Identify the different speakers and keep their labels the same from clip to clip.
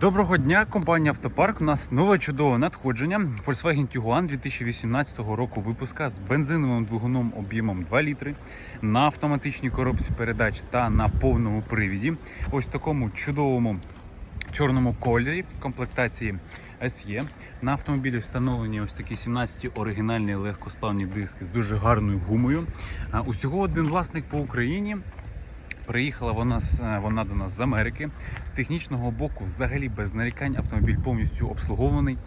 Speaker 1: Доброго дня, компанія Автопарк. У нас нове чудове надходження. Volkswagen Tiguan 2018 року випуска з бензиновим двигуном об'ємом 2 літри на автоматичній коробці передач та на повному привіді. Ось такому чудовому чорному кольорі в комплектації SE. На автомобілі встановлені ось такі 17 оригінальні легкосплавні диски з дуже гарною гумою. Усього один власник по Україні. Приїхала вона, е, вона до нас з Америки. З технічного боку, взагалі без нарікань, автомобіль повністю обслугований.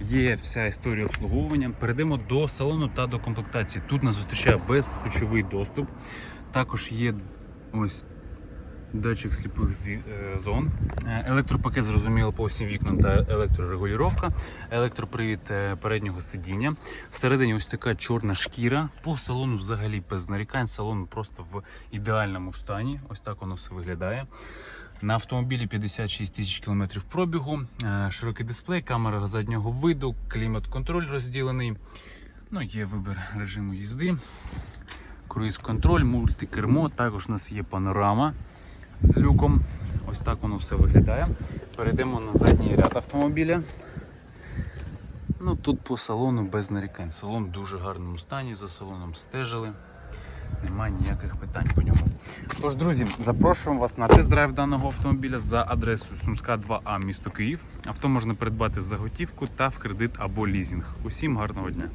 Speaker 1: Є вся історія обслуговування. Перейдемо до салону та до комплектації. Тут нас зустрічає безключовий доступ. Також є ось датчик сліпих е, зон. Е, Електропакет зрозуміло по всім вікнам та електрорегулювання. Електропривід е, переднього сидіння. Всередині ось така чорна шкіра. По салону взагалі без нарікань. Салон просто в ідеальному стані. Ось так воно все виглядає. На автомобілі 56 тисяч кілометрів пробігу, широкий дисплей, камера заднього виду, клімат-контроль розділений. Ну, є вибір режиму їзди, круїз-контроль, мультикермо. Також у нас є панорама з люком. Ось так воно все виглядає. Перейдемо на задній ряд автомобіля. Ну тут по салону без нарікань. Салон в дуже гарному стані, за салоном стежили. Немає ніяких питань по ньому. Тож, друзі, запрошуємо вас на тест-драйв даного автомобіля за адресою Сумська 2А, місто Київ. Авто можна придбати за готівку та в кредит або лізинг. Усім гарного дня!